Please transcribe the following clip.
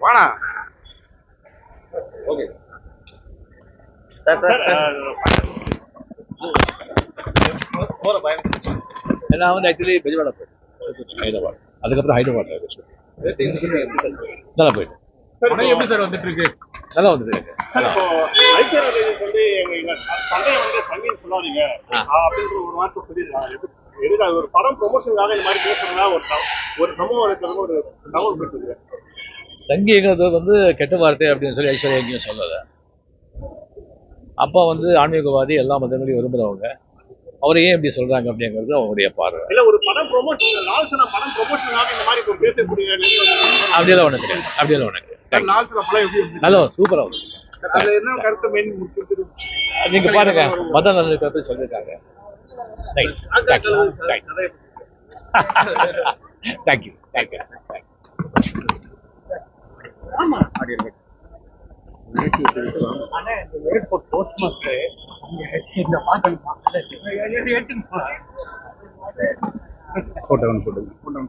வாடா. ஓகே. நான் வந்து ஆக்சுவலி பெஜவாடா போயிட்டேன் ஹைதராபாத். அதுக்கப்புறம் ஹைதராபாத் நல்லா போயிட்டு. எப்படி சார் வந்துட்டு இருக்கு? நல்லா வந்துட்டு இருக்கு. இப்போ ஐக்கிய நாடுகளுக்கு வந்து எங்க சண்டையை வந்து சங்கீத் சொல்லாதீங்க. அப்படின்ற ஒரு வார்த்தை எது- எதுக்கு அது ஒரு படம் ப்ரொமோஷனுக்காக இந்த மாதிரி பேசுறதா ஒரு ஒரு சமூக வலைத்தளம் ஒரு தகவல் பேசுது சங்கீகிறது வந்து கெட்ட வார்த்தை அப்படின்னு சொல்லி ஐஸ்வர்யா எங்கேயும் சொல்லலை. அப்பா வந்து ஆன்மீகவாதி எல்லா மதங்களையும் விரும்புகிறவங்க அவரை ஏன் இப்படி சொல்கிறாங்க அப்படிங்கிறது அவங்களுடைய பார்வை. இல்ல ஒரு படம் ப்ரொமோஷன் படம் ப்ரொமோஷனுக்காக இந்த மாதிரி பேசக்கூடிய அப்படியெல்லாம் ஒன்று கிடையாது. அப்படியெல்லாம் கிடையாது. இருந்துச்சு? நல்லா சூப்பராக வந்து கருத்து நீங்கள் பாருங்க மத நல்ல பற்றி சொல்லியிருக்காங்க nice thank you thank you thank you photo ஒன்று போட்டுங்க